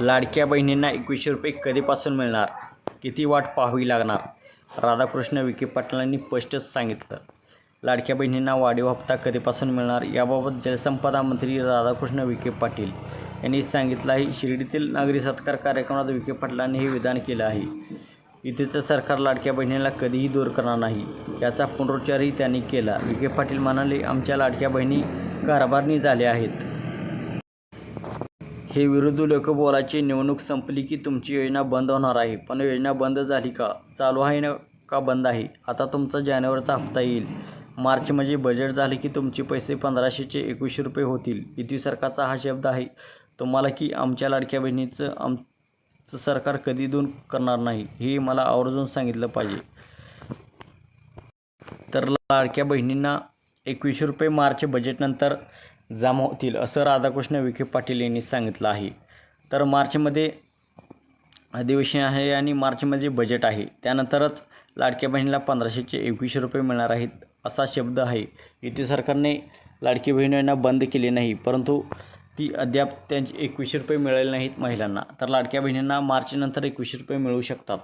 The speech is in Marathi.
लाडक्या बहिणींना एकवीसशे रुपये कधीपासून मिळणार? किती वाट पाहावी लागणार? राधाकृष्ण विखे पाटलांनी स्पष्टच सांगितलं. लाडक्या बहिणींना वाढीव हप्ता कधीपासून मिळणार? याबाबत जलसंपदा मंत्री राधाकृष्ण विखे पाटील यांनी सांगितलं आहे. शिर्डीतील नागरी सत्कार कार्यक्रमात विखे पाटलांनी हे विधान केलं आहे. युतीचं सरकार लाडक्या बहिणीला कधीही दूर करणार नाही. याचा पुनरुच्चारही त्यांनी केला. विखे पाटील म्हणाले आमच्या लाडक्या बहिणी कारभारणी झाल्या आहेत. हे विरोधी लोक बोलायची निवडणूक संपली की तुमची योजना बंद होणार आहे. पण योजना बंद झाली का? चालू आहे ना का बंद आहे? आता तुमचा जानेवारीचा हप्ता येईल. मार्च म्हणजे बजेट झाले की तुमचे पैसे पंधराशेचे एकवीसशे रुपये होतील. युती सरकारचा हा शब्द आहे. तुम्हाला की आमच्या लाडक्या बहिणीचं आमचं सरकार कधी दूर करणार नाही हे मला आवर्जून सांगितलं पाहिजे. तर लाडक्या बहिणींना एकवीसशे रुपये मार्च बजेटनंतर जमा होतील असं राधाकृष्ण विखे पाटील यांनी सांगितलं आहे. तर मार्चमध्ये अधिवेशन आहे आणि मार्चमध्ये बजेट आहे. त्यानंतरच लाडक्या बहिणीला पंधराशेचे एकवीसशे रुपये मिळणार आहेत असा शब्द आहे. युती सरकारने लाडकी बहिणींना बंद केले नाही परंतु ती अद्याप त्यांचे एकवीसशे रुपये मिळाले नाहीत महिलांना. तर लाडक्या बहिणींना मार्चनंतर एकवीसशे रुपये मिळू शकतात.